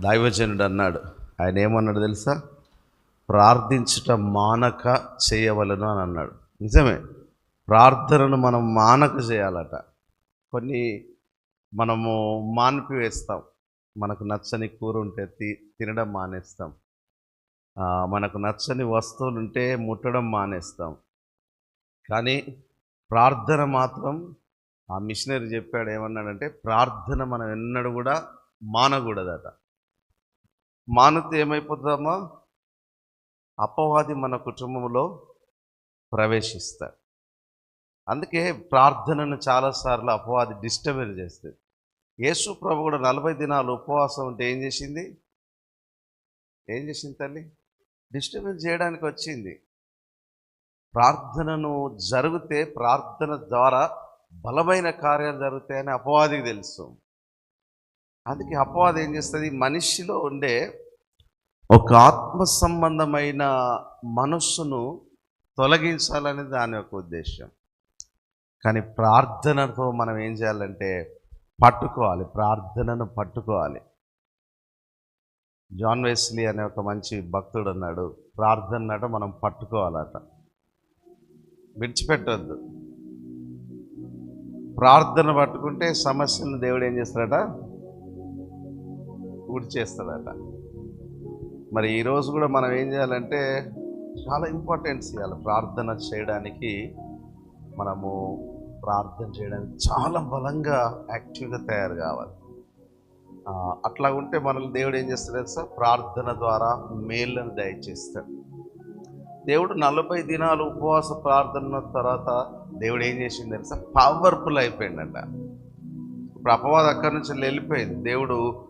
దైవజనుడు అన్నాడు. ఆయన ఏమన్నాడు తెలుసా? ప్రార్థించటం మానక చేయవలను అని అన్నాడు. నిజమే. ప్రార్థనను మనం మానక చేయాలట. కొన్ని మనము మానిపివేస్తాం మనకు నచ్చని కూర ఉంటే తి తినడం మానేస్తాం. మనకు నచ్చని వస్తువులు ఉంటే ముట్టడం మానేస్తాం. కానీ ప్రార్థన మాత్రం ఆ మిషనరీ చెప్పాడు ఏమన్నాడంటే ప్రార్థన మనం ఎన్నడూ కూడా మానకూడదట. మానితే ఏమైపోతామో? అపవాది మన కుటుంబంలో ప్రవేశిస్తాడు అందుకే ప్రార్థనను చాలాసార్లు అపవాది డిస్టర్బెన్స్ చేస్తుంది. యేసు ప్రభు కూడా నలభై దినాలు ఉపవాసం ఉంటే ఏం చేసింది? ఏం చేసింది తల్లి? డిస్టర్బెన్స్ చేయడానికి వచ్చింది. ప్రార్థనను జరిగితే ప్రార్థన ద్వారా బలమైన కార్యాలు జరుగుతాయని అపవాదికి తెలుసు. అందుకే అపవాదం ఏం చేస్తుంది? మనిషిలో ఉండే ఒక ఆత్మ సంబంధమైన మనస్సును తొలగించాలనేది దాని యొక్క ఉద్దేశం కానీ ప్రార్థనతో మనం ఏం చేయాలంటే పట్టుకోవాలి. ప్రార్థనను పట్టుకోవాలి. జాన్ వెస్లీ అనే ఒక మంచి భక్తుడు అన్నాడు ప్రార్థనట మనం పట్టుకోవాలట. విడిచిపెట్టొద్దు. ప్రార్థన పట్టుకుంటే సమస్యను దేవుడు ఏం చేస్తాడట? చేస్తాడట మరి ఈరోజు కూడా మనం ఏం చేయాలంటే చాలా ఇంపార్టెన్స్ ఇవ్వాలి ప్రార్థన చేయడానికి మనము ప్రార్థన చేయడానికి చాలా బలంగా యాక్టివ్గా తయారు కావాలి. అట్లా ఉంటే మనల్ని దేవుడు ఏం చేస్తాడు తెలుసా? ప్రార్థన ద్వారా మేళ్ళను దయచేస్తాడు. దేవుడు నలభై దినాలు ఉపవాస ప్రార్థన తర్వాత దేవుడు ఏం చేసింది తెలుసా? పవర్ఫుల్ అయిపోయిందంట ఇప్పుడు అపవాదం అక్కడి నుంచి వెళ్ళిపోయింది. దేవుడు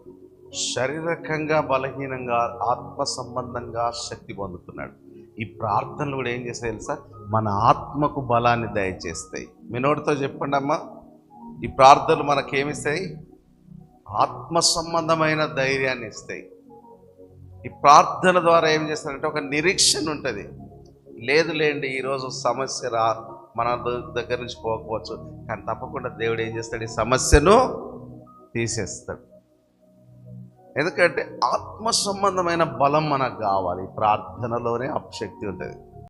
శారీరకంగా బలహీనంగా ఆత్మ సంబంధంగా శక్తి పొందుతున్నాడు. ఈ ప్రార్థనలు కూడా ఏం చేస్తాయి తెలుసా? మన ఆత్మకు బలాన్ని దయచేస్తాయి. మినోడితో చెప్పండి అమ్మా. ఈ ప్రార్థనలు మనకేమిస్తాయి? ఆత్మ సంబంధమైన ధైర్యాన్ని ఇస్తాయి. ఈ ప్రార్థన ద్వారా ఏం చేస్తారంటే ఒక నిరీక్షణ ఉంటుంది. లేదు లేండి ఈరోజు సమస్య రా మన ద- దగ్గర నుంచి పోకపోవచ్చు. కానీ తప్పకుండా దేవుడు ఏం చేస్తాడు? ఈ సమస్యను తీసేస్తాడు. ఎందుకంటే ఆత్మ సంబంధమైన బలం మనకు కావాలి. ప్రార్థనలోనే ప్రార్థనలోనే అపశక్తి ఉంటుంది.